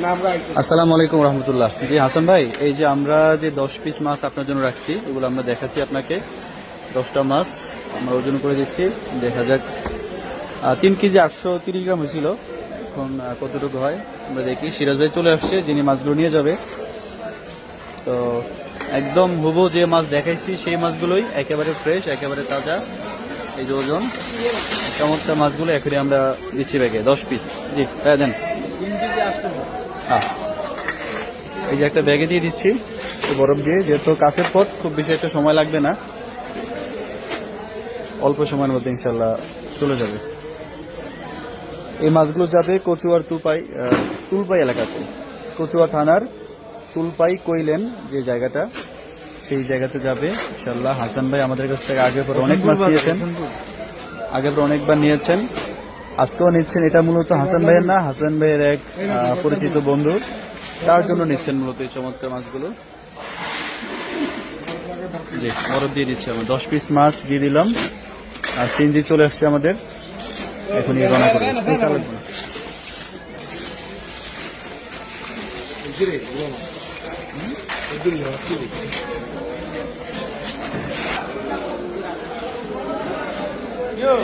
আসসালামু আলাইকুম রহমতুল্লাহ। জি, হাসান ভাই, এই যে আমরা যে দশ পিস মাছ আপনার জন্য রাখছি, এগুলো আমরা দেখাচ্ছি আপনাকে। দশটা মাছ আমরা ওজন করে দিচ্ছি, দেখা যাক। তিন কেজি আটশো তিরিশ গ্রাম হয়েছিল। এখন কতটুকু হয়, আমরা দেখি। সিরাজ ভাই চলে আসছে, যিনি মাছগুলো নিয়ে যাবে। তো, একদম হুবু যে মাছ দেখাইছি, সেই মাছগুলোই একেবারে ফ্রেশ একেবারে তাজা। এই যে ওজন, চমৎকার মাছগুলো এখনই আমরা দিচ্ছি ব্যাগে, দশ পিস জি হ্যাঁ দেন। এই যে একটা ব্যাগে দিয়ে দিচ্ছি বরফ দিয়ে যেহেতু কাছের পথ খুব বেশি একটা সময় লাগবে না। অল্প সময়ের মধ্যে ইনশাল্লাহ চলে যাবে। এই মাছগুলো যাবে কচুয়ার তুপাই তুলপাই এলাকাতে। কচুয়া থানার তুলপাই কইলেন যে জায়গাটা সেই জায়গাতে যাবে ইনশাল্লাহ হাসান ভাই আমাদের কাছ থেকে আগে পরে অনেক মাছ নিয়েছেন। আগে পরে অনেকবার নিয়েছেন। আজকেও নিচ্ছেন, এটা মূলত হাসান ভাইয়ের না, হাসান ভাইয়ের এক পরিচিত বন্ধু। তার জন্য নিচ্ছেন মূলত এই চমৎকার মাছগুলো। বরফ দিয়ে দিচ্ছি আমরা। দশ পিস মাছ দিয়ে দিলাম। আর সিনজি চলে আসছে আমাদের। করবে পয়সা লাগবে Yo.